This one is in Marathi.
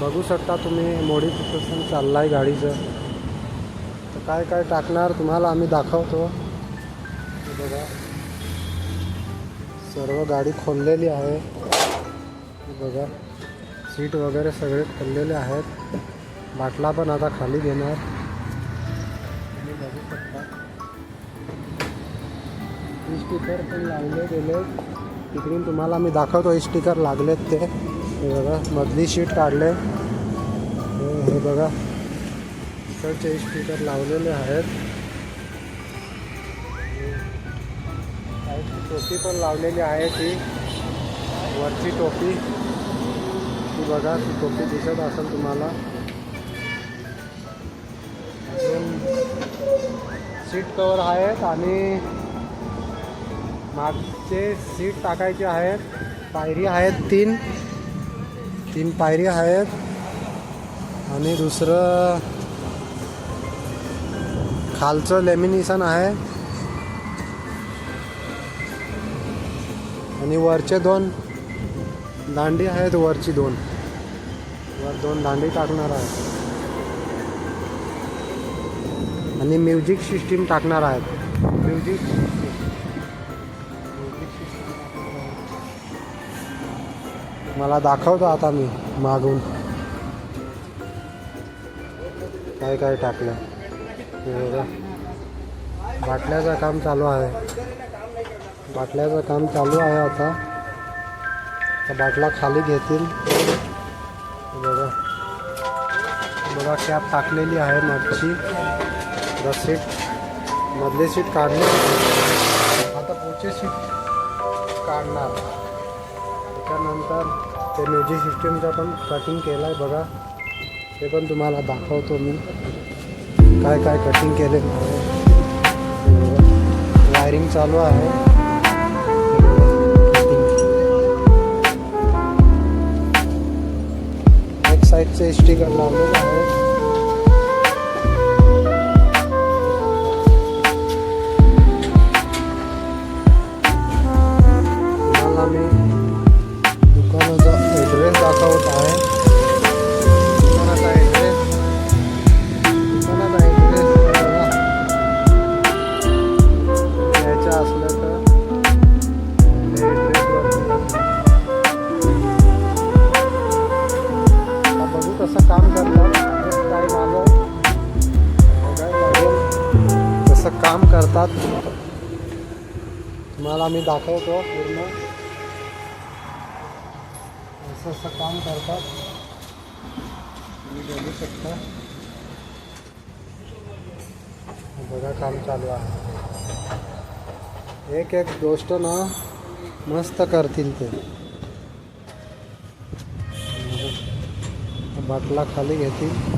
बघू शकता तुम्ही मॉडिफिकेशन चाललं आहे गाडीचं. तर काय काय टाकणार तुम्हाला आम्ही दाखवतो. हे बघा. सर्व गाडी खोललेली आहे. बघा. सीट वगैरे सगळे खोललेले आहेत. बाटला पण आता खाली घेणार. तुम्ही बघू शकता. स्टिकर पण लावले गेले तिकडून तुम्हाला मी दाखवतो स्टिकर लागलेत ते. हे बघा मधली शीट काढले हे बघा. इकडचे स्पीकर लावलेले आहेत. टोपी पण लावलेली आहे ती. वरची टोपी. ती बघा ती टोपी दिसत असेल तुम्हाला. सीट कवर आहेत आणि मागचे सीट टाकायचे आहेत. पायरी आहेत तीन. तीन पायरी आहेत. आणि दुसरं खालचं लेमिनेशन आहे. आणि वरचे दोन दांडी आहेत वरची दोन. वर दोन दांडी टाकणार आहे आणि म्युझिक सिस्टीम टाकणार आहेत. म्युझिक मला दाखवतो आता मी मागून. काय काय टाकलं? बघा. बाटल्याचं काम चालू आहे. बाटल्याचं काम चालू आहे आता. तर बाटला खाली घेतील. बघा. बघा कॅप टाकलेली आहे मधची द सीट मधली सीट काढली. आता पुढची सीट काढणार. त्याच्यानंतर ते म्युझिक सिस्टीमचं पण कटिंग केलं आहे बघा. ते पण तुम्हाला दाखवतो मी. काय काय कटिंग केले वायरिंग चालू आहे. एक साईडचे स्टिकर लावलेलं आहे तुम्हाला मी तसं काम करतात काय मागं तसं काम करतात. तुम्हाला मी दाखवतो पूर्ण. असं असं काम करतात. तुम्ही बघू शकता. बघा काम चालू आहे. एक एक गोष्ट ना मस्त करतील ते. बाटला खाली घेतील.